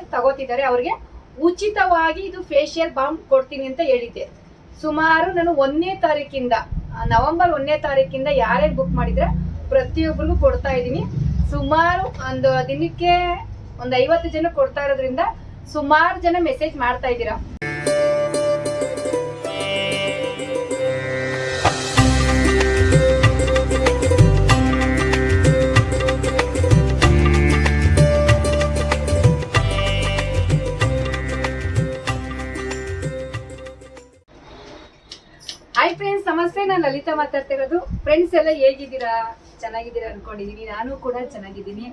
ಯಾರ್ಯಾರು ತಗೋತಿದ್ದಾರೆ. ಅವ್ರಿಗೆ ಉಚಿತವಾಗಿ ಇದು ಫೇಶಿಯಲ್ ಬಾಂಬ್ ಕೊಡ್ತೀನಿ ಅಂತ ಹೇಳಿದ್ದೆ. ಸುಮಾರು ನಾನು ಒಂದನೇ ತಾರೀಕಿಂದ, ನವೆಂಬರ್ ಒಂದನೇ ತಾರೀಕಿಂದ ಯಾರ್ಯಾರು ಬುಕ್ ಮಾಡಿದ್ರೆ ಪ್ರತಿಯೊಬ್ಬರಿಗೂ ಕೊಡ್ತಾ ಇದ್ದೀನಿ. ಸುಮಾರು ಒಂದು ದಿನಕ್ಕೆ ಒಂದು ಐವತ್ತು ಜನ ಕೊಡ್ತಾ ಇರೋದ್ರಿಂದ ಸುಮಾರು ಜನ ಮೆಸೇಜ್ ಮಾಡ್ತಾ ಇದ್ದೀರಾ. ನಮಸ್ತೆ ಮಾತಾಡ್ತಾ ಮಾತಾಡ್ತಿರೋದು ಫ್ರೆಂಡ್ಸ್ ಎಲ್ಲ ಹೇಗಿದ್ದೀರಾ? ಚೆನ್ನಾಗಿದ್ದೀರಾ ಅನ್ಕೊಂಡಿದೀನಿ. ನಾನು ಕೂಡ ಚೆನ್ನಾಗಿದ್ದೀನಿ.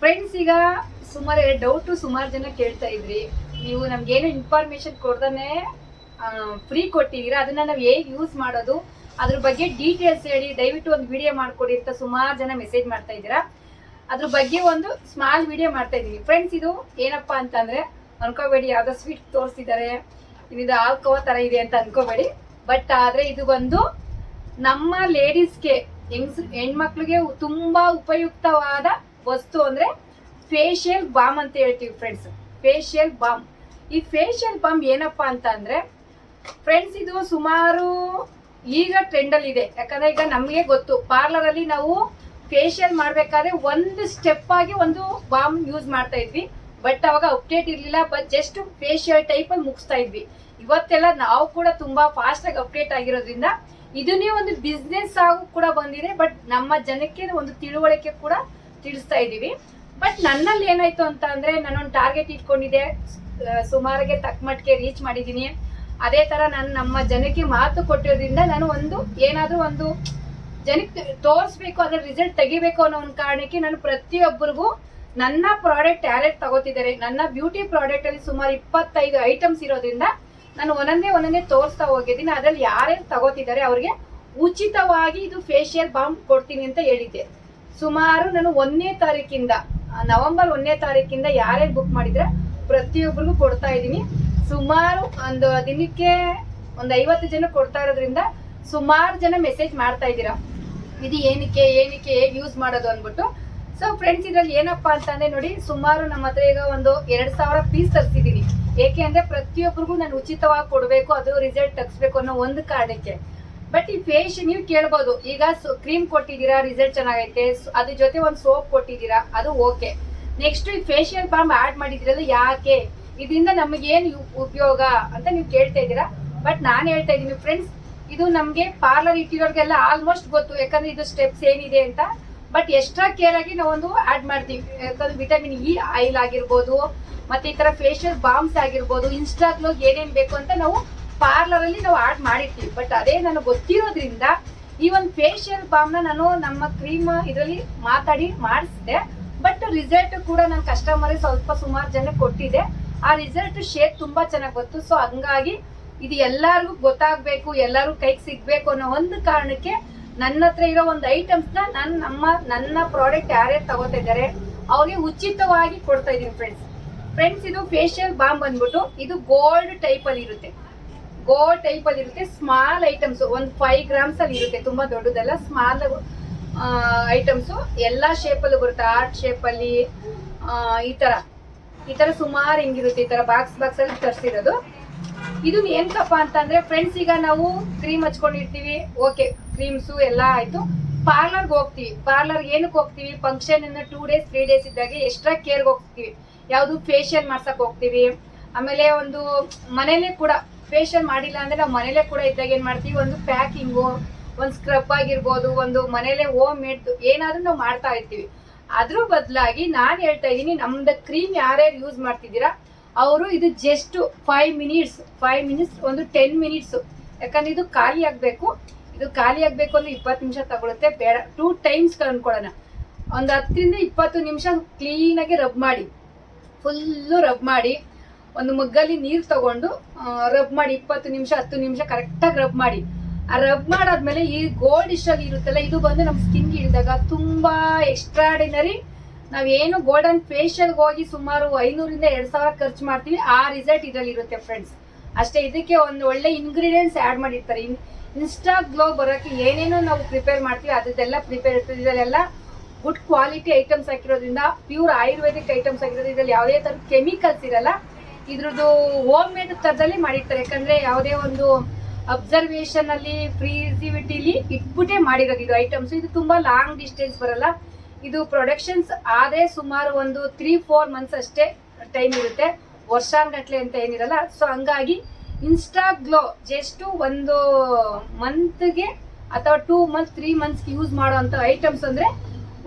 ಫ್ರೆಂಡ್ಸ್ ಈಗ ಸುಮಾರು ಡೌಟು ಸುಮಾರು ಜನ ಕೇಳ್ತಾ ಇದ್ರಿ. ನೀವು ನಮ್ಗೇನು ಇನ್ಫಾರ್ಮೇಶನ್ ಕೊಡ್ದೇ ಫ್ರೀ ಕೊಟ್ಟಿದ್ದೀರಾ ಅದನ್ನ ನಾವು ಹೇಗೆ ಯೂಸ್ ಮಾಡೋದು? ಅದ್ರ ಬಗ್ಗೆ ಡೀಟೇಲ್ಸ್ ಹೇಳಿ, ದಯವಿಟ್ಟು ಒಂದು ವಿಡಿಯೋ ಮಾಡ್ಕೊಡಿ ಅಂತ ಸುಮಾರು ಜನ ಮೆಸೇಜ್ ಮಾಡ್ತಾ ಇದ್ದೀರಾ. ಅದ್ರ ಬಗ್ಗೆ ಒಂದು ಸ್ಮಾಲ್ ವಿಡಿಯೋ ಮಾಡ್ತಾ ಇದ್ದೀವಿ ಫ್ರೆಂಡ್ಸ್ ಇದು ಏನಪ್ಪಾ ಅಂತಂದ್ರೆ, ಅನ್ಕೋಬೇಡಿ, ಯಾವ್ದೋ ಸ್ವೀಟ್ ತೋರಿಸ್ತಿದ್ದಾರೆ ಇದು ಆಲ್ಕೋವಾ ತರ ಇದೆ ಅಂತ ಅನ್ಕೋಬೇಡಿ. ಬಟ್ ಆದ್ರೆ ಇದು ಬಂದು ನಮ್ಮ ಲೇಡೀಸ್ಗೆ ಹೆಂಗ್ಸ್, ಹೆಣ್ಮಕ್ಳಿಗೆ ತುಂಬಾ ಉಪಯುಕ್ತವಾದ ವಸ್ತು ಅಂದ್ರೆ ಫೇಶಿಯಲ್ ಬಾಮ್ ಅಂತ ಹೇಳ್ತೀವಿ ಫ್ರೆಂಡ್ಸ್. Facial balm. ಈ ಫೇಶಿಯಲ್ ಬಾಮ್ ಏನಪ್ಪಾ ಅಂತ ಅಂದ್ರೆ ಫ್ರೆಂಡ್ಸ್ ಇದು ಸುಮಾರು ಈಗ ಟ್ರೆಂಡ್ ಅಲ್ಲಿ ಇದೆ ಯಾಕಂದ್ರೆ ಈಗ ನಮಗೆ ಗೊತ್ತು ಪಾರ್ಲರ್ ಅಲ್ಲಿ ನಾವು ಫೇಶಿಯಲ್ ಮಾಡ್ಬೇಕಾದ್ರೆ ಒಂದು ಸ್ಟೆಪ್ ಆಗಿ ಒಂದು ಬಾಮ್ ಯೂಸ್ ಮಾಡ್ತಾ ಇದ್ವಿ. ಬಟ್ ಅವಾಗ ಅಪ್ಡೇಟ್ ಇರಲಿಲ್ಲ, ಬಟ್ ಜಸ್ಟ್ ಫೇಶಿಯಲ್ ಟೈಪ್ ಅಲ್ಲಿ ಮುಗಿಸ್ತಾ ಇದ್ವಿ. ಇವತ್ತೆಲ್ಲ ನಾವು ಕೂಡ ತುಂಬಾ ಫಾಸ್ಟ್ ಆಗಿ ಅಪ್ಡೇಟ್ ಆಗಿರೋದ್ರಿಂದ ಇದನ್ನೇ ಒಂದು ಬಿಸ್ನೆಸ್ ಆಗು ಕೂಡ ಬಂದಿದೆ ಬಟ್ ನಮ್ಮ ಜನಕ್ಕೆ ಒಂದು ತಿಳುವಳಿಕೆ ಕೂಡ ತಿಳಿಸ್ತಾ ಇದ್ದೀವಿ ಬಟ್ ನನ್ನಲ್ಲಿ ಏನಾಯ್ತು ಅಂತ ಅಂದ್ರೆ ನಾನೊಂದು ಟಾರ್ಗೆಟ್ ಇಟ್ಕೊಂಡಿದ್ದೆ ಸುಮಾರಿಗೆ ತಕ್ಕ ಮಟ್ಟಿಗೆ ರೀಚ್ ಮಾಡಿದ್ದೀನಿ. ಅದೇ ತರ ನಾನು, ನಮ್ಮ ಜನಕ್ಕೆ ಮಾತು ಕೊಟ್ಟಿರೋದ್ರಿಂದ ನಾನು ಒಂದು ಏನಾದ್ರೂ ಒಂದು ಜನಕ್ಕೆ ತೋರಿಸ್ಬೇಕು, ಅದ್ರ ರಿಸಲ್ಟ್ ತೆಗಿಬೇಕು ಅನ್ನೋ ಒಂದು ಕಾರಣಕ್ಕೆ ನಾನು ಪ್ರತಿಯೊಬ್ಬರಿಗೂ ನನ್ನ ಪ್ರಾಡಕ್ಟ್ ಯಾರ್ಯಾರು ತಗೋತಿದ್ದಾರೆ, ನನ್ನ ಬ್ಯೂಟಿ ಪ್ರಾಡಕ್ಟ್ ಅಲ್ಲಿ ಸುಮಾರು ಇಪ್ಪತ್ತೈದು ಐಟಮ್ಸ್ ಇರೋದ್ರಿಂದ ನಾನು ಒಂದೊಂದೇ ಒಂದೊಂದೇ ತೋರಿಸ್ತಾ ಹೋಗಿದ್ದೀನಿ. ಅದ್ರಲ್ಲಿ ಯಾರ್ಯಾರು ತಗೋತಿದ್ದಾರೆ ಅವ್ರಿಗೆ ಉಚಿತವಾಗಿ ಇದು ಫೇಶಿಯಲ್ ಬಾಂಬ್ ಕೊಡ್ತೀನಿ ಅಂತ ಹೇಳಿದ್ದೆ. ಸುಮಾರು ನಾನು ಒಂದನೇ ತಾರೀಕಿಂದ ನವೆಂಬರ್ ಒಂದನೇ ತಾರೀಕಿಂದ ಯಾರ್ಯಾರು ಬುಕ್ ಮಾಡಿದ್ರೆ ಪ್ರತಿಯೊಬ್ಬರಿಗೂ ಕೊಡ್ತಾ ಇದ್ದೀನಿ. ಸುಮಾರು ಒಂದು ದಿನಕ್ಕೆ ಒಂದು ಐವತ್ತು ಜನ ಕೊಡ್ತಾ ಇರೋದ್ರಿಂದ ಸುಮಾರು ಜನ ಮೆಸೇಜ್ ಮಾಡ್ತಾ ಇದ್ದೀರಾ. ಇದು ಏನಕ್ಕೆ ಏನಕ್ಕೆ, ಹೇಗೆ ಯೂಸ್ ಮಾಡೋದು ಅಂದ್ಬಿಟ್ಟು. ಸೊ ಫ್ರೆಂಡ್ಸ್ ಇದರಲ್ಲಿ ಏನಪ್ಪಾ ಅಂತಂದ್ರೆ ನೋಡಿ, ಸುಮಾರು ನಮ್ಮ ಹತ್ರ ಈಗ ಒಂದು ಎರಡ್ ಸಾವಿರ ಪೀಸ್ ತರಿಸಿದೀನಿ ಏಕೆ ಅಂದ್ರೆ ಪ್ರತಿಯೊಬ್ಬರಿಗೂ ನಾನು ಉಚಿತವಾಗಿ ಕೊಡಬೇಕು, ಅದು ರಿಸಲ್ಟ್ ತಗ್ಸ್ಬೇಕು ಅನ್ನೋ ಒಂದು ಕಾರಣಕ್ಕೆ. ಬಟ್ ಈ ಫೇಶ್ ನೀವು ಕೇಳ್ಬೋದು, ಈಗ ಕ್ರೀಮ್ ಕೊಟ್ಟಿದ್ದೀರಾ ರಿಸಲ್ಟ್ ಚೆನ್ನಾಗೈತೆ ಅದ್ರ ಜೊತೆ ಒಂದು ಸೋಪ್ ಕೊಟ್ಟಿದ್ದೀರಾ, ಅದು ಓಕೆ ನೆಕ್ಸ್ಟ್ ಈ ಫೇಶಿಯಲ್ ಬಾಂಬ್ ಆಡ್ ಮಾಡಿದಿರಲ್ಲ ಯಾಕೆ? ಇದರಿಂದ ನಮಗೇನು ಉಪಯೋಗ ಅಂತ ನೀವು ಕೇಳ್ತಾ ಇದ್ದೀರಾ? ಬಟ್ ನಾನು ಹೇಳ್ತಾ ಇದ್ದೀನಿ ಫ್ರೆಂಡ್ಸ್ ಇದು ನಮಗೆ ಪಾರ್ಲರ್ ಇಟ್ಟಿರೋರಿಗೆಲ್ಲ ಆಲ್ಮೋಸ್ಟ್ ಗೊತ್ತು, ಯಾಕಂದ್ರೆ ಇದು ಸ್ಟೆಪ್ಸ್ ಏನಿದೆ ಅಂತ. ಬಟ್ ಎಕ್ಸ್ಟ್ರಾ ಕೇರ್ ಆಗಿ ನಾವೊಂದು ಆಡ್ ಮಾಡ್ತೀವಿ. ಯಾಕಂದ್ರೆ ವಿಟಮಿನ್ ಇ ಆಯಿಲ್ ಆಗಿರ್ಬೋದು, ಮತ್ತೆ ಈ ತರ ಫೇಶಿಯಲ್ ಬಾಂಬ್ಸ್ ಆಗಿರ್ಬೋದು ಇನ್ಸ್ಟಾಗ್ಲೋ ಏನೇನು ಬೇಕು ಅಂತ ನಾವು ಪಾರ್ಲರ್ ಅಲ್ಲಿ ನಾವು ಆಡ್ ಮಾಡಿರ್ತೀವಿ. ಬಟ್ ಅದೇ ನನಗೆ ಗೊತ್ತಿರೋದ್ರಿಂದ ಈ ಒಂದು ಫೇಶಿಯಲ್ ಬಾಂಬ್ನ ನಾನು ನಮ್ಮ ಕ್ರೀಮ್ ಇದರಲ್ಲಿ ಮಾತಾಡಿ ಮಾಡಿಸಿದೆ. ಬಟ್ ರಿಸಲ್ಟ್ ಕೂಡ ನನ್ನ ಕಸ್ಟಮರ್ ಸ್ವಲ್ಪ ಸುಮಾರು ಜನ ಕೊಟ್ಟಿದೆ. ಆ ರಿಸಲ್ಟ್ ಶೇಪ್ ತುಂಬಾ ಚೆನ್ನಾಗಿ ಗೊತ್ತು ಸೊ ಹಂಗಾಗಿ ಇದು ಎಲ್ಲರಿಗೂ ಗೊತ್ತಾಗಬೇಕು ಎಲ್ಲರೂ ಕೈಗೆ ಸಿಗಬೇಕು ಅನ್ನೋ ಒಂದು ಕಾರಣಕ್ಕೆ ನನ್ನ ಹತ್ರ ಇರೋ ಒಂದು ಐಟಮ್ಸ್ನ ನಾನು ನಮ್ಮ, ನನ್ನ ಪ್ರಾಡಕ್ಟ್ ಯಾರ್ಯಾರು ತಗೋತಾ ಇದ್ದಾರೆ ಅವ್ರಿಗೆ ಉಚಿತವಾಗಿ ಕೊಡ್ತಾ ಇದೀನಿ ಫ್ರೆಂಡ್ಸ್ ಫ್ರೆಂಡ್ಸ್ ಇದು ಫೇಶಿಯಲ್ ಬಾಂಬ್ ಬಂದ್ಬಿಟ್ಟು ಇದು ಗೋಲ್ಡ್ ಟೈಪ್ ಅಲ್ಲಿ ಇರುತ್ತೆ. ಗೋಲ್ಡ್ ಟೈಪ್ ಅಲ್ಲಿ ಇರುತ್ತೆ ಸ್ಮಾಲ್ ಐಟಮ್ಸ್ ಒಂದು ಫೈವ್ ಗ್ರಾಮ್ಸ್ ಅಲ್ಲಿ ಇರುತ್ತೆ, ತುಂಬಾ ದೊಡ್ಡದಲ್ಲ ಸ್ಮಾಲ್ ಐಟಮ್ಸ್ ಎಲ್ಲಾ ಶೇಪ್ ಅಲ್ಲೂ ಬರುತ್ತೆ ಆರ್ಟ್ ಶೇಪ್ ಅಲ್ಲಿ ಈ ತರ. ಈ ತರ ಸುಮಾರು ಹಿಂಗಿರುತ್ತೆ, ಈ ತರ ಬಾಕ್ಸ್ ಬಾಕ್ಸ್ ಅಲ್ಲಿ ತರಿಸಿರೋದು. ಇದು ಏನ್ಕಪ್ಪ ಅಂತಂದ್ರೆ ಫ್ರೆಂಡ್ಸ್ ಈಗ ನಾವು ಕ್ರೀಮ್ ಹಚ್ಕೊಂಡಿರ್ತೀವಿ. ಓಕೆ ಕ್ರೀಮ್ಸು ಎಲ್ಲ ಆಯ್ತು. ಪಾರ್ಲರ್ಗೆ ಹೋಗ್ತೀವಿ. ಪಾರ್ಲರ್ ಏನಕ್ಕೆ ಹೋಗ್ತೀವಿ? ಫಂಕ್ಷನ್ ಇಂದ ಟೂ ಡೇಸ್ ತ್ರೀ ಡೇಸ್ ಇದ್ದಾಗ ಎಕ್ಸ್ಟ್ರಾ ಕೇರ್ಗೆ ಹೋಗ್ತೀವಿ. ಯಾವುದು ಫೇಶಿಯಲ್ ಮಾಡ್ಸಕ್ ಹೋಗ್ತೀವಿ. ಆಮೇಲೆ ಒಂದು ಮನೇಲೆ ಕೂಡ ಫೇಶಿಯಲ್ ಮಾಡಿಲ್ಲ ಅಂದ್ರೆ ನಾವು ಮನೇಲೆ ಕೂಡ ಇದ್ದಾಗ ಏನ್ ಮಾಡ್ತೀವಿ? ಒಂದು ಪ್ಯಾಕಿಂಗು ಒಂದು ಸ್ಕ್ರಬ್ ಆಗಿರ್ಬೋದು, ಒಂದು ಮನೇಲೆ ಹೋಮ್ ಮೇಡ್ ಏನಾದ್ರೂ ನಾವು ಮಾಡ್ತಾ ಇರ್ತೀವಿ. ಅದ್ರ ಬದಲಾಗಿ ನಾನು ಹೇಳ್ತಾ ಇದ್ದೀನಿ, ನಮ್ದು ಕ್ರೀಮ್ ಯಾರ್ಯಾರು ಯೂಸ್ ಮಾಡ್ತಿದ್ದೀರಾ? ಅವರು ಇದು just five minutes five minutes ಒಂದು ಟೆನ್ ಮಿನಿಟ್ಸ್ ಯಾಕಂದ್ರೆ ಇದು ಖಾಲಿ ಆಗಬೇಕು. ಇದು ಖಾಲಿ ಆಗಬೇಕು ಅಂದ್ರೆ ಇಪ್ಪತ್ತು ನಿಮಿಷ ತಗೊಳುತ್ತೆ. ಬೇಡ ಟೂ ಟೈಮ್ಸ್ ಅನ್ಕೊಳ್ಳೋಣ ಒಂದು ಹತ್ತರಿಂದ ಇಪ್ಪತ್ತು ನಿಮಿಷ ಕ್ಲೀನಾಗಿ ರಬ್ ಮಾಡಿ. ಫುಲ್ಲು ರಬ್ ಮಾಡಿ. ಒಂದು ಮಗ್ಗಲ್ಲಿ ನೀರು ತಗೊಂಡು ರಬ್ ಮಾಡಿ. ಇಪ್ಪತ್ತು ನಿಮಿಷ, ಹತ್ತು ನಿಮಿಷ ಕರೆಕ್ಟಾಗಿ ರಬ್ ಮಾಡಿ. ಆ ರಬ್ ಮಾಡಾದ್ಮೇಲೆ ಈ ಗೋಲ್ಡ್ ಇಷ್ಟಲ್ಲಿ ಇರುತ್ತಲ್ಲ, ಇದು ಬಂದು ನಮ್ಮ ಸ್ಕಿನ್ಗೆ ಇಳಿದಾಗ ತುಂಬಾ ಎಕ್ಸ್ಟ್ರಾಡಿನರಿ ನಾವೇನು ಗೋಲ್ಡನ್ ಫೇಶಿಯಲ್ಗೆ ಹೋಗಿ ಸುಮಾರು ಐನೂರಿಂದ ಎರಡು ಸಾವಿರ ಖರ್ಚು ಮಾಡ್ತೀವಿ, ಆ ರಿಸಲ್ಟ್ ಇದರಲ್ಲಿ ಇರುತ್ತೆ ಫ್ರೆಂಡ್ಸ್ ಅಷ್ಟೇ ಇದಕ್ಕೆ ಒಂದು ಒಳ್ಳೆ ಇಂಗ್ರೀಡಿಯೆಂಟ್ಸ್ ಆ್ಯಡ್ ಮಾಡಿರ್ತಾರೆ. ಇನ್ಸ್ಟಾ ಗ್ಲೋ ಬರೋಕ್ಕೆ ಏನೇನೋ ನಾವು ಪ್ರಿಪೇರ್ ಮಾಡ್ತೀವಿ, ಅದೆಲ್ಲ ಪ್ರಿಪೇರ್ ಇರ್ತದೆ. ಇದರಲ್ಲೆಲ್ಲ ಗುಡ್ ಕ್ವಾಲಿಟಿ ಐಟಮ್ಸ್ ಹಾಕಿರೋದ್ರಿಂದ ಪ್ಯೂರ್ ಆಯುರ್ವೇದಿಕ್ ಐಟಮ್ಸ್ ಹಾಕಿರೋದು ಇದರಲ್ಲಿ ಯಾವುದೇ ಥರದ ಕೆಮಿಕಲ್ಸ್ ಇರಲ್ಲ. ಇದ್ರದ್ದು ಹೋಮ್ ಮೇಡ್ ಥರದಲ್ಲಿ ಮಾಡಿರ್ತಾರೆ. ಯಾಕಂದರೆ ಯಾವುದೇ ಒಂದು ಅಬ್ಸರ್ವೇಷನ್ ಅಲ್ಲಿ ಫ್ರೀಸಿವಿಟಿಲಿ ಇಟ್ಬಿಟ್ಟೆ ಮಾಡಿರೋದು ಇದು ಐಟಮ್ಸ್ ಇದು ತುಂಬಾ ಲಾಂಗ್ ಡಿಸ್ಟೆನ್ಸ್ ಬರಲ್ಲ. ಇದು ಪ್ರೊಡಕ್ಷನ್ಸ್ ಆದೇ ಸುಮಾರು ಒಂದು ತ್ರೀ ಫೋರ್ ಮಂತ್ಸ್ ಅಷ್ಟೇ ಟೈಮ್ ಇರುತ್ತೆ. ವರ್ಷಾನ್ಗಟ್ಲೆ ಅಂತ ಏನಿರಲ್ಲ. ಸೊ ಹಂಗಾಗಿ ಇನ್ಸ್ಟಾ ಗ್ಲೋ ಜಸ್ಟ್ ಒಂದು ಮಂತ್ಗೆ ಅಥವಾ ಟೂ ಮಂತ್ ತ್ರೀ ಮಂತ್ಸ್ಗೆ ಯೂಸ್ ಮಾಡೋವಂಥ ಐಟಮ್ಸ್ ಅಂದ್ರೆ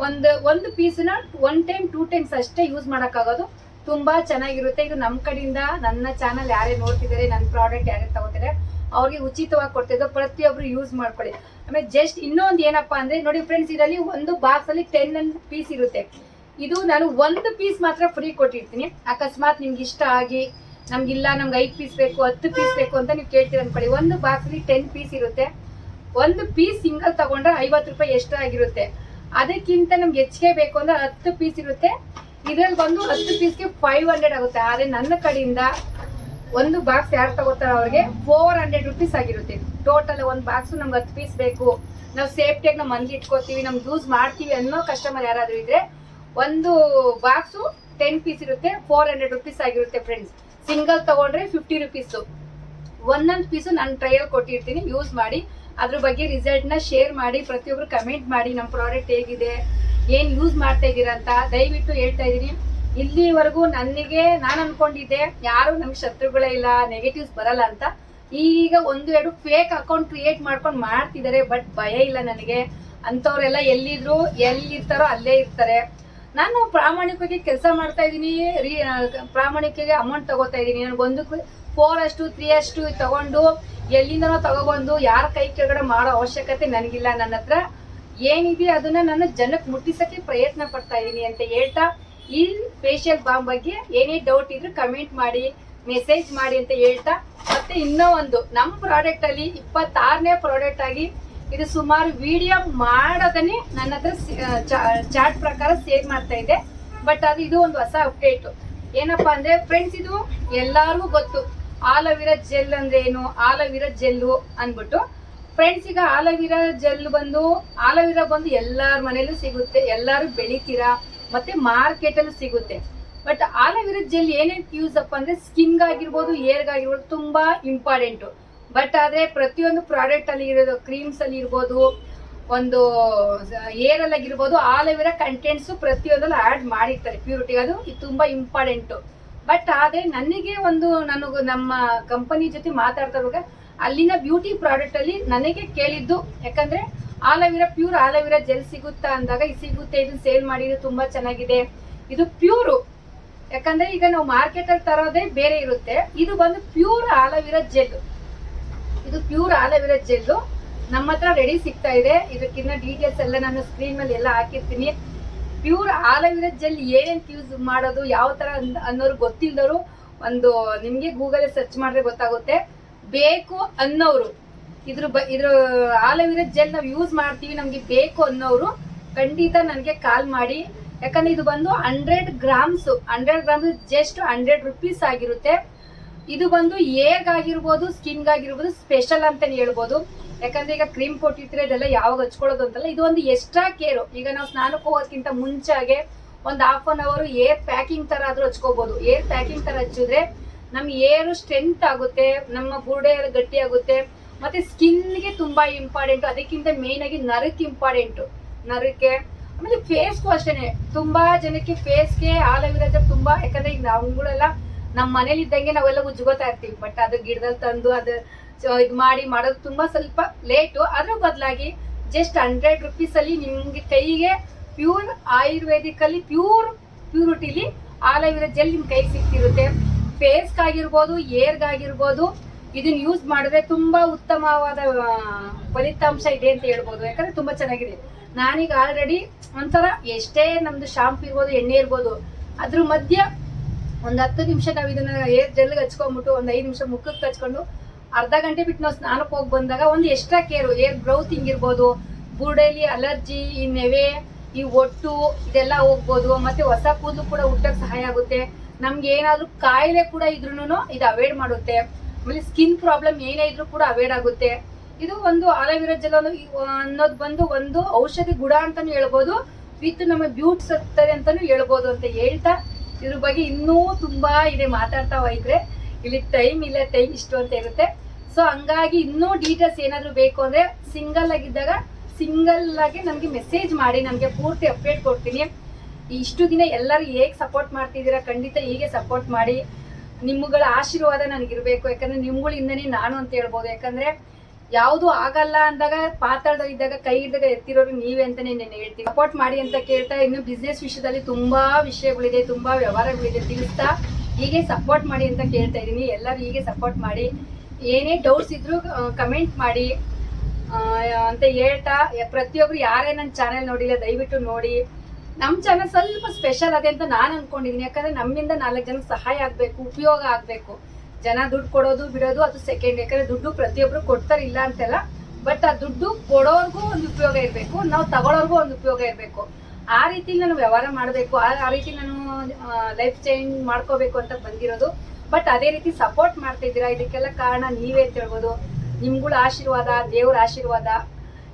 ಒಂದು ಒಂದು ಪೀಸ್ನ ಒನ್ ಟೈಮ್ ಟೂ ಟೈಮ್ಸ್ ಅಷ್ಟೇ ಯೂಸ್ ಮಾಡೋಕ್ಕಾಗೋದು. ತುಂಬಾ ಚೆನ್ನಾಗಿರುತ್ತೆ. ಇದು ನಮ್ಮ ಕಡೆಯಿಂದ ನನ್ನ ಚಾನಲ್ ಯಾರೇ ನೋಡ್ತಿದ್ದಾರೆ ನನ್ನ ಪ್ರಾಡಕ್ಟ್ ಯಾರೇ ತಗೋತಾರೆ ಅವ್ರಿಗೆ ಉಚಿತವಾಗಿ ಕೊಡ್ತಿದ್ದು ಪ್ರತಿಯೊಬ್ರು ಯೂಸ್ ಮಾಡ್ಕೊಳ್ಳಿ. ಆಮೇಲೆ ಜಸ್ಟ್ ಇನ್ನೊಂದು ಏನಪ್ಪಾ ಅಂದ್ರೆ, ನೋಡಿ ಫ್ರೆಂಡ್ಸ್ ಇದರಲ್ಲಿ ಒಂದು ಬಾಕ್ಸ್ ಅಲ್ಲಿ ಟೆನ್ ಪೀಸ್ ಇರುತ್ತೆ. ಇದು ನಾನು ಒಂದು ಪೀಸ್ ಮಾತ್ರ ಫ್ರೀ ಕೊಟ್ಟಿರ್ತೀನಿ. ಅಕಸ್ಮಾತ್ ನಿಮ್ಗೆ ಇಷ್ಟ ಆಗಿ ನಮ್ಗಿಲ್ಲ ನಮ್ಗೆ ಐದು ಪೀಸ್ ಬೇಕು, ಹತ್ತು ಪೀಸ್ ಬೇಕು ಅಂತ ನೀವು ಕೇಳ್ತೀರ ಅನ್ಕೊಳ್ಳಿ. ಒಂದು ಬಾಕ್ಸ್ ಅಲ್ಲಿ ಟೆನ್ ಪೀಸ್ ಇರುತ್ತೆ. ಒಂದು ಪೀಸ್ ಸಿಂಗಲ್ ತಗೊಂಡ್ರೆ ಐವತ್ತು ರೂಪಾಯಿ ಎಷ್ಟು ಆಗಿರುತ್ತೆ ಅದಕ್ಕಿಂತ ನಮ್ಗೆ ಹೆಚ್ಚಿಗೆ ಬೇಕು ಅಂದ್ರೆ ಹತ್ತು ಪೀಸ್ ಇರುತ್ತೆ. ಇದ್ರಲ್ಲಿ ಬಂದು ಹತ್ತು ಪೀಸ್ಗೆ ಫೈವ್ ಹಂಡ್ರೆಡ್ ಆಗುತ್ತೆ. ಆದ್ರೆ ನನ್ನ ಕಡೆಯಿಂದ ಒಂದು ಬಾಕ್ಸ್ ಯಾರು ತಗೋತಾರ ಅವ್ರಿಗೆ ಫೋರ್ ಹಂಡ್ರೆಡ್ ರುಪೀಸ್ ಆಗಿರುತ್ತೆ. ಟೋಟಲ್ ಒಂದು ಬಾಕ್ಸ್ ನಮ್ಗೆ ಹತ್ತು ಪೀಸ್ ಬೇಕು. ನಾವು ಸೇಫ್ಟಿಯಾಗಿ ನಾವು ಮನೇಲಿ ಇಟ್ಕೋತೀವಿ, ನಮ್ಗೆ ಯೂಸ್ ಮಾಡ್ತೀವಿ ಅನ್ನೋ ಕಸ್ಟಮರ್ ಯಾರಾದರೂ ಇದ್ರೆ ಒಂದು ಬಾಕ್ಸು ಟೆನ್ ಪೀಸ್ ಇರುತ್ತೆ ಫೋರ್ ಹಂಡ್ರೆಡ್ ರುಪೀಸ್ ಆಗಿರುತ್ತೆ ಫ್ರೆಂಡ್ಸ್ ಸಿಂಗಲ್ ತಗೊಂಡ್ರೆ ಫಿಫ್ಟಿ ರುಪೀಸು ಒಂದೊಂದು ಪೀಸು ನಾನು ಟ್ರಯಲ್ ಕೊಟ್ಟಿರ್ತೀನಿ ಯೂಸ್ ಮಾಡಿ. ಅದ್ರ ಬಗ್ಗೆ ರಿಸಲ್ಟ್ನ ಶೇರ್ ಮಾಡಿ, ಪ್ರತಿಯೊಬ್ರು ಕಮೆಂಟ್ ಮಾಡಿ ನಮ್ಮ ಪ್ರಾಡಕ್ಟ್ ಹೇಗಿದೆ ಏನು ಯೂಸ್ ಮಾಡ್ತಾ ಇದ್ದೀರಾ ಅಂತ ದಯವಿಟ್ಟು ಹೇಳ್ತಾ ಇದೀನಿ ಇಲ್ಲಿವರೆಗೂ ನನಗೆ ನಾನು ಅನ್ಕೊಂಡಿದ್ದೆ, ಯಾರು ನಮ್ಗೆ ಶತ್ರುಗಳೇ ಇಲ್ಲ ನೆಗೆಟಿವ್ಸ್ ಬರಲ್ಲ ಅಂತ. ಈಗ ಒಂದು, ಎರಡು ಫೇಕ್ ಅಕೌಂಟ್ ಕ್ರಿಯೇಟ್ ಮಾಡ್ಕೊಂಡು ಮಾಡ್ತಿದ್ದಾರೆ ಬಟ್ ಭಯ ಇಲ್ಲ ನನಗೆ. ಅಂಥವ್ರೆಲ್ಲ ಎಲ್ಲಿದ್ರು, ಎಲ್ಲಿರ್ತಾರೋ ಅಲ್ಲೇ ಇರ್ತಾರೆ. ನಾನು ಪ್ರಾಮಾಣಿಕವಾಗಿ ಕೆಲಸ ಮಾಡ್ತಾ ಇದ್ದೀನಿ ರೀ ಪ್ರಾಮಾಣಿಕವಾಗಿ ಅಮೌಂಟ್ ತಗೋತಾ ಇದ್ದೀನಿ. ಒಂದು ಫೋರ್ ಅಷ್ಟು ತ್ರೀ ಅಷ್ಟು ತಗೊಂಡು ಎಲ್ಲಿಂದನೋ ತಗೊಬಂದು ಯಾರ ಕೈ ಕೆಳಗಡೆ ಮಾಡೋ ಅವಶ್ಯಕತೆ ನನಗಿಲ್ಲ. ನನ್ನ ಹತ್ರ ಏನಿದೆ ಅದನ್ನ ನಾನು ಜನಕ್ಕೆ ಮುಟ್ಟಿಸಕ್ಕೆ ಪ್ರಯತ್ನ ಪಡ್ತಾ ಇದ್ದೀನಿ ಅಂತ ಹೇಳ್ತಾ ಈ ಫೇಶಿಯಲ್ ಬಾಂಬ್ ಬಗ್ಗೆ ಏನೇ ಡೌಟ್ ಇದ್ರು ಕಮೆಂಟ್ ಮಾಡಿ ಮೆಸೇಜ್ ಮಾಡಿ ಅಂತ ಹೇಳ್ತಾ, ಮತ್ತೆ ಇನ್ನೂ ಒಂದು, ನಮ್ಮ ಪ್ರಾಡಕ್ಟ್ ಅಲ್ಲಿ ಇಪ್ಪತ್ತಾರನೇ ಪ್ರಾಡಕ್ಟ್ ಆಗಿ ಇದು ಸುಮಾರು ವಿಡಿಯೋ ಮಾಡೋದನ್ನೇ ನನ್ನ ಹತ್ರ ಚಾಟ್ ಪ್ರಕಾರ ಸೇವ್ ಮಾಡ್ತಾ ಇದೆ. ಬಟ್ ಅದು ಇದು ಒಂದು ಹೊಸ ಅಪ್ಡೇಟ್ ಏನಪ್ಪಾ ಅಂದ್ರೆ ಫ್ರೆಂಡ್ಸ್ ಇದು ಎಲ್ಲಾರ್ಗೂ ಗೊತ್ತು. ಆಲೋವಿರಾ ಜೆಲ್ ಅಂದ್ರೆ ಏನು ಆಲೋವಿರಾ ಜೆಲ್ಲು ಅಂದ್ಬಿಟ್ಟು ಫ್ರೆಂಡ್ಸ್ ಈಗ ಆಲವೀರ ಜೆಲ್ ಬಂದು, ಆಲವೀರ ಬಂದು ಎಲ್ಲಾರ ಮನೇಲೂ ಸಿಗುತ್ತೆ, ಎಲ್ಲರೂ ಬೆಳಿತೀರಾ? ಮತ್ತೆ ಮಾರ್ಕೆಟ್ ಅಲ್ಲೂ ಸಿಗುತ್ತೆ. ಬಟ್ ಆಲವೀರ ಜೆಲ್ ಏನೇನು ಯೂಸ್ ಅಪ್ಪ ಅಂದ್ರೆ ಸ್ಕಿನ್ ಆಗಿರ್ಬೋದು ಏರ್ಗ್ ಆಗಿರ್ಬೋದು ತುಂಬಾ ಇಂಪಾರ್ಟೆಂಟ್ ಬಟ್ ಆದ್ರೆ ಪ್ರತಿಯೊಂದು ಪ್ರಾಡಕ್ಟ್ ಅಲ್ಲಿ ಇರೋದು ಕ್ರೀಮ್ಸ್ ಅಲ್ಲಿ ಇರ್ಬೋದು, ಒಂದು ಏರ್ ಅಲ್ಲಿ ಆಗಿರ್ಬೋದು, ಆಲವೀರ ಕಂಟೆಂಟ್ಸ್ ಪ್ರತಿಯೊಂದಲ್ಲೂ ಆಡ್ ಮಾಡಿರ್ತಾರೆ. ಪ್ಯೂರಿಟಿ ಅದು ಇದು ತುಂಬಾ ಇಂಪಾರ್ಟೆಂಟ್ ಬಟ್ ಆದ್ರೆ ನನಗೆ ಒಂದು, ನನಗೆ ನಮ್ಮ ಕಂಪನಿ ಜೊತೆ ಮಾತಾಡ್ತಾ ಇರುವಾಗ ಅಲ್ಲಿನ ಬ್ಯೂಟಿ ಪ್ರಾಡಕ್ಟ್ ಅಲ್ಲಿ ನನಗೆ ಕೇಳಿದ್ದು, ಯಾಕಂದ್ರೆ ಆಲೋವಿರಾ ಪ್ಯೂರ್ ಆಲೋವಿರಾ ಜೆಲ್ ಸಿಗುತ್ತಾ ಅಂದಾಗ ಇದು ಸಿಗುತ್ತೆ ಇದು ಸೇಲ್ ಮಾಡಿದ್ರೆ ತುಂಬಾ ಚೆನ್ನಾಗಿದೆ. ಇದು ಪ್ಯೂರು. ಯಾಕಂದ್ರೆ ಈಗ ನಾವು ಮಾರ್ಕೆಟ್ ಅಲ್ಲಿ ತರೋದೇ ಬೇರೆ ಇರುತ್ತೆ. ಇದು ಬಂದು ಪ್ಯೂರ್ ಆಲೋವಿರಾ ಜೆಲ್. ಇದು ಪ್ಯೂರ್ ಆಲೋವಿರಾ ಜೆಲ್ಲು. ನಮ್ಮ ಹತ್ರ ರೆಡಿ ಸಿಗ್ತಾ ಇದೆ. ಇದಕ್ಕಿನ್ನ ಡೀಟೇಲ್ಸ್ ಎಲ್ಲ ನಾನು ಸ್ಕ್ರೀನ್ ಮೇಲೆ ಎಲ್ಲ ಹಾಕಿರ್ತೀನಿ. ಪ್ಯೂರ್ ಆಲೋವಿರಾ ಜೆಲ್ ಏನೇನ್ ಯೂಸ್ ಮಾಡೋದು, ಯಾವ ತರ ಅನ್ನೋರು ಗೊತ್ತಿಲ್ಲದವರು ಒಂದು ನಿಮ್ಗೆ ಗೂಗಲ್ ಸರ್ಚ್ ಮಾಡಿದ್ರೆ ಗೊತ್ತಾಗುತ್ತೆ. ಬೇಕು ಅನ್ನೋರು. ಇದ್ರ ಬ ಇದ್ರ ಆಲೋವಿರಾ ಜೆಲ್ ನಾವು ಯೂಸ್ ಮಾಡ್ತೀವಿ ನಮ್ಗೆ ಬೇಕು ಅನ್ನೋರು ಖಂಡಿತ ನನಗೆ ಕಾಲ್ ಮಾಡಿ. ಯಾಕಂದ್ರೆ ಇದು ಬಂದು hundred grams hundred gram just hundred rupees ಆಗಿರುತ್ತೆ. ಇದು ಬಂದು ಏಗ್ ಆಗಿರ್ಬೋದು ಸ್ಕಿನ್ ಆಗಿರ್ಬೋದು ಸ್ಪೆಷಲ್ ಅಂತ ಹೇಳ್ಬೋದು. ಯಾಕಂದ್ರೆ ಈಗ ಕ್ರೀಮ್ ಕೊಟ್ಟಿರ್ತೀರ ಇದೆಲ್ಲ ಯಾವಾಗ ಹಚ್ಕೊಳ್ಳೋದು ಅಂತಲ್ಲ, ಇದು ಒಂದು ಎಕ್ಸ್ಟ್ರಾ ಕೇರು ಈಗ ನಾವು ಸ್ನಾನಕ್ಕೆ ಹೋಗೋದಕ್ಕಿಂತ ಮುಂಚೆಗೆ ಒಂದು half an hour air packing ತರ ಆದ್ರೂ ಹಚ್ಕೋಬಹುದು ಏರ್ ಪ್ಯಾಕಿಂಗ್ ತರ ಹಚ್ಚಿದ್ರೆ ನಮ್ ಏರು ಸ್ಟ್ರೆಂತ್ ಆಗುತ್ತೆ, ನಮ್ಮ ಬುರುಡೆ ಗಟ್ಟಿ ಆಗುತ್ತೆ, ಮತ್ತೆ ಸ್ಕಿನ್ಗೆ ತುಂಬಾ ಇಂಪಾರ್ಟೆಂಟ್ ಅದಕ್ಕಿಂತ ಮೇನ್ ಆಗಿ ನರಕ್ಕೆ ಇಂಪಾರ್ಟೆಂಟ್ ನರಕ್ಕೆ, ಆಮೇಲೆ ಫೇಸ್ಗೂ ಅಷ್ಟೇನೆ ತುಂಬಾ ಜನಕ್ಕೆ ಫೇಸ್ಗೆ ಆಲೋವಿರಾ ಜೆಲ್ ತುಂಬಾ, ಯಾಕಂದ್ರೆ ಈಗ ನಾವುಗಳೆಲ್ಲ ನಮ್ಮ ಮನೇಲಿ ಇದ್ದಂಗೆ ನಾವೆಲ್ಲ ಉಜ್ಗೋತಾ ಇರ್ತೀವಿ. ಬಟ್ ಅದು ಗಿಡದಲ್ಲಿ ತಂದು ಅದು ಇದು ಮಾಡಿ ಮಾಡೋದು ತುಂಬಾ ಸ್ವಲ್ಪ ಲೇಟು ಅದ್ರ ಬದಲಾಗಿ ಜಸ್ಟ್ ಹಂಡ್ರೆಡ್ ರುಪೀಸ್ ಅಲ್ಲಿ ನಿಮ್ಗೆ ಕೈಗೆ ಪ್ಯೂರ್ ಆಯುರ್ವೇದಿಕ್ ಅಲ್ಲಿ ಪ್ಯೂರ್ ಪ್ಯೂರಿಟಿಲಿ ಆಲೋವಿರಾ ಜೆಲ್ ನಿಮ್ ಕೈ ಸಿಗ್ತಿರುತ್ತೆ. ಫೇಸ್ಗಾಗಿರ್ಬೋದು, ಏರ್ಗಾಗಿರ್ಬೋದು ಇದನ್ನ ಯೂಸ್ ಮಾಡಿದ್ರೆ ತುಂಬಾ ಉತ್ತಮವಾದ ಫಲಿತಾಂಶ ಇದೆ ಅಂತ ಹೇಳ್ಬೋದು. ಯಾಕಂದ್ರೆ ತುಂಬಾ ಚೆನ್ನಾಗಿದೆ. ನಾನೀಗ ಆಲ್ರೆಡಿ ಒಂಥರ ಎಷ್ಟೇ ನಮ್ದು ಶಾಂಪು ಇರ್ಬೋದು, ಎಣ್ಣೆ ಇರ್ಬೋದು, ಅದ್ರ ಮಧ್ಯ ಒಂದ್ ಹತ್ತು ನಿಮಿಷ ನಾವು ಇದನ್ನ ಏರ್ ಜೆಲ್ಗೆ ಹಚ್ಕೊಂಡ್ಬಿಟ್ಟು ಒಂದ್ ಐದು ನಿಮಿಷ ಮುಖಕ್ಕೆ ಹಚ್ಕೊಂಡು ಅರ್ಧ ಗಂಟೆ ಬಿಟ್ಟು ನಾವು ಸ್ನಾನಕ್ಕೆ ಹೋಗಿ ಬಂದಾಗ ಒಂದು ಎಕ್ಸ್ಟ್ರಾ ಕೇರು ಏರ್ ಗ್ರೌತಿಂಗ್ ಇರ್ಬೋದು ಬುರ್ಡೈಲಿ ಅಲರ್ಜಿ ಈ ನೆವೆ, ಈ ಒಟ್ಟು ಇದೆಲ್ಲ ಹೋಗ್ಬೋದು, ಮತ್ತೆ ಹೊಸ ಕೂದಲು ಕೂಡ ಹುಟ್ಟಕ್ಕೆ ಸಹಾಯ ಆಗುತ್ತೆ. ನಮ್ಗೆ ಏನಾದ್ರೂ ಕಾಯಿಲೆ ಕೂಡ ಇದ್ರೂನು ಇದು ಅವಾಯ್ಡ್ ಮಾಡುತ್ತೆ. ಆಮೇಲೆ ಸ್ಕಿನ್ ಪ್ರಾಬ್ಲಮ್ ಏನೇ ಇದ್ರೂ ಕೂಡ ಅವಾಯ್ಡ್ ಆಗುತ್ತೆ. ಇದು ಒಂದು ಆಲೋವಿರಾ ಜಲ ಅನ್ನೋ- ಅನ್ನೋದು ಬಂದು ಒಂದು ಔಷಧಿ ಗುಣ ಅಂತಾನು ಹೇಳ್ಬೋದು, ವಿತ್ ನಮ್ಮ ಬ್ಯೂಟ್ ಸತ್ತದೆ ಅಂತಾನು ಹೇಳ್ಬೋದು ಅಂತ ಹೇಳ್ತಾ ಇದ್ರ ಬಗ್ಗೆ ಇನ್ನೂ ತುಂಬಾ ಇದೆ ಮಾತಾಡ್ತಾ ಹೋಯ್ತ್ರೆ ಇಲ್ಲಿ ಟೈಮ್ ಇಲ್ಲ ಟೈಮ್ ಇಷ್ಟು ಅಂತ ಇರುತ್ತೆ. ಸೊ ಹಂಗಾಗಿ ಇನ್ನೂ ಡೀಟೇಲ್ಸ್ ಏನಾದ್ರು ಬೇಕು ಅಂದ್ರೆ ಸಿಂಗಲ್ ಆಗಿದ್ದಾಗ ಸಿಂಗಲ್ ಆಗಿ ನಮ್ಗೆ ಮೆಸೇಜ್ ಮಾಡಿ, ನಮ್ಗೆ ಪೂರ್ತಿ ಅಪ್ಡೇಟ್ ಕೊಡ್ತೀನಿ. ಇಷ್ಟು ದಿನ ಎಲ್ಲರೂ ಹೇಗೆ ಸಪೋರ್ಟ್ ಮಾಡ್ತಿದ್ದೀರಾ? ಖಂಡಿತ ಹೀಗೆ ಸಪೋರ್ಟ್ ಮಾಡಿ. ನಿಮ್ಮಗಳ ಆಶೀರ್ವಾದ ನನಗಿರ್ಬೇಕು. ಯಾಕಂದ್ರೆ ನಿಮ್ಗಳಿಂದನೇ ನಾನು ಅಂತ ಹೇಳ್ಬೋದು. ಯಾಕಂದ್ರೆ ಯಾವುದು ಆಗಲ್ಲ ಅಂದಾಗ ಪಾತಾಳದಲ್ಲಿದ್ದಾಗ ಕೈ ಹಿಡಿದಾಗ ಎತ್ತಿರೋರು ನೀವೇ ಅಂತಾನೆ ನಾನು ಹೇಳ್ತೀನಿ. ಸಪೋರ್ಟ್ ಮಾಡಿ ಅಂತ ಕೇಳ್ತಾ ಇನ್ನು ಬಿಸ್ನೆಸ್ ವಿಷಯದಲ್ಲಿ ತುಂಬಾ ವಿಷಯಗಳಿದೆ, ತುಂಬಾ ವ್ಯವಹಾರಗಳಿದೆ. ತಿಳಿಸ್ತಾ ಹೀಗೆ ಸಪೋರ್ಟ್ ಮಾಡಿ ಅಂತ ಕೇಳ್ತಾ ಇದ್ದೀನಿ. ಎಲ್ಲರೂ ಹೀಗೆ ಸಪೋರ್ಟ್ ಮಾಡಿ. ಏನೇ ಡೌಟ್ಸ್ ಇದ್ರು ಕಮೆಂಟ್ ಮಾಡಿ. ಅಂತ ಹೇಳ್ತಾ, ಪ್ರತಿಯೊಬ್ರು ಯಾರೇ ನನ್ನ ಚಾನೆಲ್ ನೋಡಿಲ್ಲ, ದಯವಿಟ್ಟು ನೋಡಿ. ನಮ್ಮ ಚಾನಲ್ ಸ್ವಲ್ಪ ಸ್ಪೆಷಲ್ ಅದೇ ಅಂತ ನಾನು ಅನ್ಕೊಂಡಿದ್ದೀನಿ ಯಾಕಂದ್ರೆ ನಮ್ಮಿಂದ ನಾಲ್ಕು ಜನಕ್ಕೆ ಸಹಾಯ ಆಗಬೇಕು, ಉಪಯೋಗ ಆಗಬೇಕು. ಜನ ದುಡ್ಡು ಕೊಡೋದು, ಬಿಡೋದು, ಅದು ಸೆಕೆಂಡ್ ಯಾಕಂದ್ರೆ ದುಡ್ಡು ಪ್ರತಿಯೊಬ್ರು ಕೊಡ್ತಾರೆ ಇಲ್ಲ ಅಂತೆಲ್ಲ. ಬಟ್ ಆ ದುಡ್ಡು ಕೊಡೋರ್ಗೂ ಒಂದು ಉಪಯೋಗ ಇರಬೇಕು, ನಾವು ತಗೊಳೋರ್ಗೂ ಒಂದು ಉಪಯೋಗ ಇರಬೇಕು. ಆ ರೀತಿ ನಾನು ವ್ಯವಹಾರ ಮಾಡಬೇಕು. ಆ ಆ ರೀತಿ ನಾನು ಲೈಫ್ ಚೇಂಜ್ ಮಾಡ್ಕೋಬೇಕು ಅಂತ ಬಂದಿರೋದು. ಬಟ್ ಅದೇ ರೀತಿ ಸಪೋರ್ಟ್ ಮಾಡ್ತಾ ಇದೀರಾ ಇದಕ್ಕೆಲ್ಲ ಕಾರಣ ನೀವೇ ಅಂತ ಹೇಳ್ಬೋದು. ನಿಮ್ಗಳ ಆಶೀರ್ವಾದ, ದೇವ್ರ ಆಶೀರ್ವಾದ.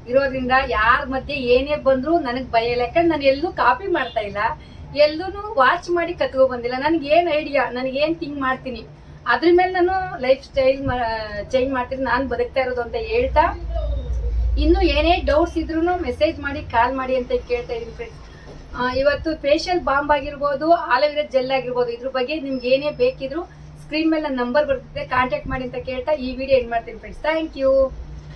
ಇರೋದ್ರಿಂದ ಯಾರ ಮಧ್ಯೆ ಏನೇ ಬಂದ್ರು ನನಗೆ ಭಯ ಇಲ್ಲ. ಯಾಕಂದ್ರೆ ನಾನು ಎಲ್ಲೂ ಕಾಪಿ ಮಾಡ್ತಾ ಇಲ್ಲ. ಎಲ್ಲೂ ವಾಚ್ ಮಾಡಿ ಕತ್ಕೊ ಬಂದಿಲ್ಲ. ನನಗೆ ಏನ್ ಐಡಿಯಾ ನನಗೆ ಏನ್ ಥಿಂಕ್ ಮಾಡ್ತೀನಿ? ಅದ್ರ ಮೇಲೆ ನಾನು ಲೈಫ್ ಸ್ಟೈಲ್ ಚೇಂಜ್ ಮಾಡ್ತೀನಿ. ನಾನು ಬದುಕ್ತಾ ಇರೋದು ಅಂತ ಹೇಳ್ತಾ, ಇನ್ನು ಏನೇ ಡೌಟ್ಸ್ ಇದ್ರೂ ಮೆಸೇಜ್ ಮಾಡಿ ಕಾಲ್ ಮಾಡಿ ಅಂತ ಕೇಳ್ತಾ ಇದೀನಿ ಫ್ರೆಂಡ್ಸ್ ಇವತ್ತು ಫೇಶಿಯಲ್ ಬಾಂಬ್ ಆಗಿರ್ಬೋದು, ಆಲೋವೆರಾ ಜೆಲ್ ಆಗಿರ್ಬೋದು, ಇದ್ರ ಬಗ್ಗೆ ನಿಮ್ಗೆ ಏನೇ ಬೇಕಿದ್ರು ಸ್ಕ್ರೀನ್ ಮೇಲೆ ನನ್ನ ನಂಬರ್ ಬರ್ತದೆ. ಕಾಂಟ್ಯಾಕ್ಟ್ ಮಾಡಿ ಅಂತ ಕೇಳ್ತಾ ಈ ವಿಡಿಯೋ ಎಂಡ್ ಮಾಡ್ತೀನಿ ಫ್ರೆಂಡ್ಸ್ ಥ್ಯಾಂಕ್ ಯು